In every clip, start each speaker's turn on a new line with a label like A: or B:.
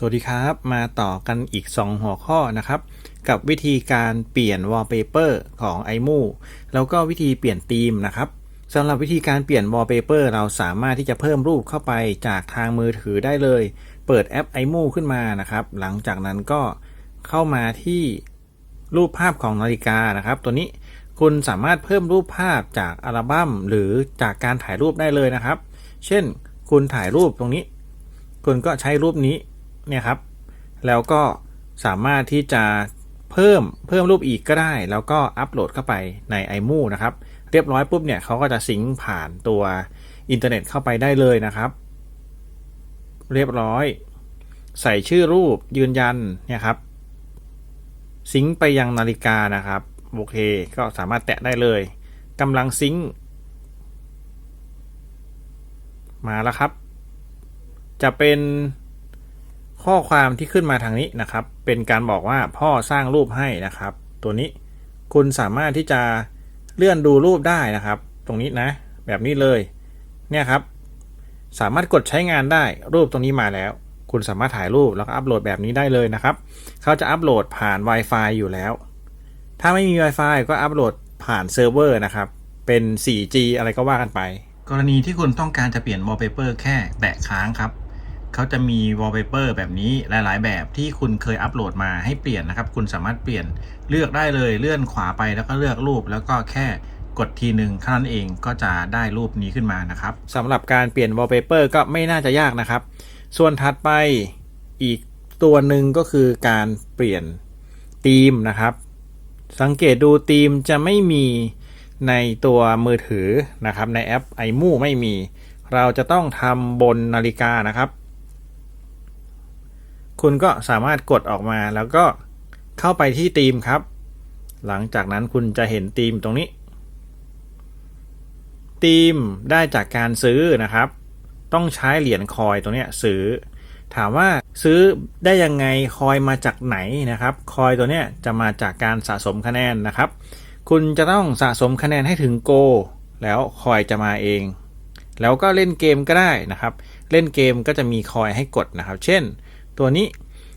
A: สวัสดีครับ มาต่อกันอีก 2 หัวข้อนะครับ กับวิธีการเปลี่ยน wallpaper ของ iMo แล้วก็วิธีเปลี่ยนธีมนะครับสำหรับวิธีการเปลี่ยน wallpaper เราสามารถที่จะเพิ่มรูปเข้าไปจากทางมือถือได้เลย เปิดแอป iMo ขึ้นมานะครับ หลังจากนั้นก็เข้ามาที่รูปภาพของนาฬิกานะครับ ตัวนี้คุณสามารถเพิ่มรูปภาพจากอัลบั้มหรือจากการถ่ายรูปได้เลยนะครับ เช่น คุณถ่ายรูปตรงนี้ คุณก็ใช้รูปนี้ เนี่ยครับ แล้วก็สามารถที่จะเพิ่มเพิ่มรูปอีกก็ได้ แล้วก็อัปโหลดเข้าไปใน iMove นะครับ เรียบร้อยปุ๊บเนี่ยเขาก็จะสิงผ่านตัวอินเทอร์เน็ตเข้าไปได้เลยนะครับ เรียบร้อย ใส่ชื่อรูปยืนยันเนี่ยครับซิงไปยังนาฬิกานะครับโอเคก็สามารถแตะได้เลยกำลังซิงมาแล้วครับ จะเป็น ข้อความที่ขึ้นมาทางนี้นะครับ เป็นการบอกว่าพ่อสร้างรูปให้นะครับ ตัวนี้คุณสามารถที่จะเลื่อนดูรูปได้นะครับ ตรงนี้นะ แบบนี้เลยเนี่ยครับ สามารถกดใช้งานได้รูปตรงนี้มาแล้ว คุณสามารถถ่ายรูปแล้วก็อัปโหลดแบบนี้ได้เลยนะครับ เขาจะอัปโหลดผ่าน Wi-Fi อยู่แล้ว ถ้าไม่มี Wi-Fi ก็อัปโหลดผ่านเซิร์ฟเวอร์นะครับ เป็น 4G อะไรก็ว่ากันไป กรณีที่คุณต้องการจะเปลี่ยน wallpaper แค่แตะค้างครับ เขาจะมี wallpaper แบบนี้หลาย ๆ แบบที่คุณเคยอัปโหลดมาให้เปลี่ยนนะครับ คุณสามารถเปลี่ยนเลือกได้เลยเลื่อนขวาไปแล้วก็เลือกรูป แล้วก็แค่กดทีหนึ่งเท่นั้นเองก็จะได้รูปนี้ขึ้นมานะครับสำหรับการเปลี่ยน wallpaper ก็ไม่น่าจะยากนะครับ ส่วนถัดไปอีกตัวหนึ่งก็คือการเปลี่ยนธีมนะครับ สังเกตดูธีมจะไม่มีในตัวมือถือนะครับ ในแอป iMo ไม่มี เราจะต้องทำบนนาฬิกานะครับ คุณก็สามารถกดออกมาแล้วก็เข้าไปที่ธีมครับ หลังจากนั้นคุณจะเห็นธีมตรงนี้ธีมได้จากการซื้อนะครับ ต้องใช้เหรียญคอยตรงเนี้ยซื้อ ถามว่าซื้อได้ยังไงคอยมาจากไหนนะครับ คอยตัวเนี้ยจะมาจากการสะสมคะแนนนะครับ คุณจะต้องสะสมคะแนนให้ถึงโก แล้วคอยจะมาเอง แล้วก็เล่นเกมก็ได้นะครับ เล่นเกมก็จะมีคอยให้กดนะครับ เช่น ตัวนี้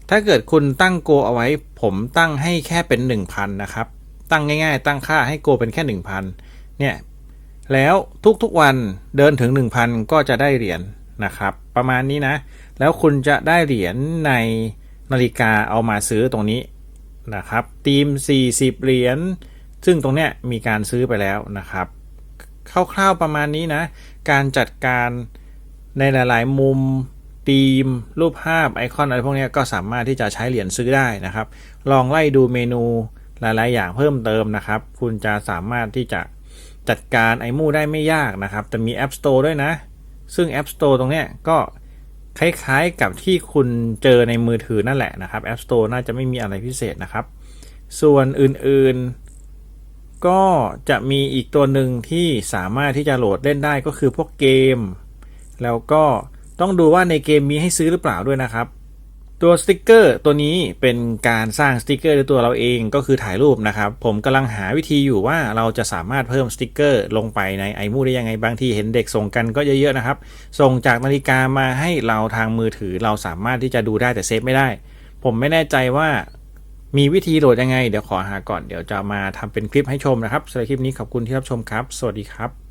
A: ถ้าเกิดคุณตั้งโกเอาไว้ ผมตั้งให้แค่เป็น 1000 นะครับ ตั้งง่ายๆ ตั้งค่าให้โกเป็นแค่ 1000 เนี่ย แล้วทุกๆวันเดินถึง 1,000 ก็จะได้เหรียญนะครับ ประมาณนี้นะ แล้วคุณจะได้เหรียญในนาฬิกาเอามาซื้อตรงนี้นะครับทีม 40 เหรียญ ซึ่งตรงเนี้ยมีการซื้อไปแล้วนะครับ คร่าวๆประมาณนี้นะ การจัดการในหลาย ๆ มุม ธีม รูปภาพไอคอนอะไรพวกนี้ก็สามารถที่จะใช้เหรียญซื้อได้นะครับ ลองไล่ดูเมนูหลาย ๆ อย่างเพิ่มเติมนะครับ คุณจะสามารถที่จะจัดการไอมูได้ไม่ยากนะครับ แต่มี App Store ด้วยนะ ซึ่ง App Store ตรงเนี้ยก็คล้ายๆกับที่คุณเจอในมือถือนั่นแหละนะครับ App Store น่าจะไม่มีอะไรพิเศษนะครับ ส่วนอื่นๆ ก็จะมีอีกตัวหนึ่งที่สามารถที่จะโหลดเล่นได้ก็คือพวกเกม แล้วก็ ต้องดูว่าในเกมมีให้ซื้อหรือเปล่าด้วยนะครับ ตัวสติกเกอร์ตัวนี้เป็นการสร้างสติกเกอร์ด้วยตัวเราเองก็คือถ่ายรูปนะครับ ผมกำลังหาวิธีอยู่ว่าเราจะสามารถเพิ่มสติกเกอร์ลงไปใน iMove ได้ยังไงบางทีเห็นเด็กส่งกันก็เยอะๆนะครับ ส่งจากนาฬิกามาให้เราทางมือถือเราสามารถที่จะดูได้แต่เซฟไม่ได้ ผมไม่แน่ใจว่ามีวิธีโหลดยังไง เดี๋ยวขอหาก่อน เดี๋ยวจะมาทำเป็นคลิปให้ชมนะครับสำหรับคลิปนี้ขอบคุณที่รับชมครับ สวัสดีครับ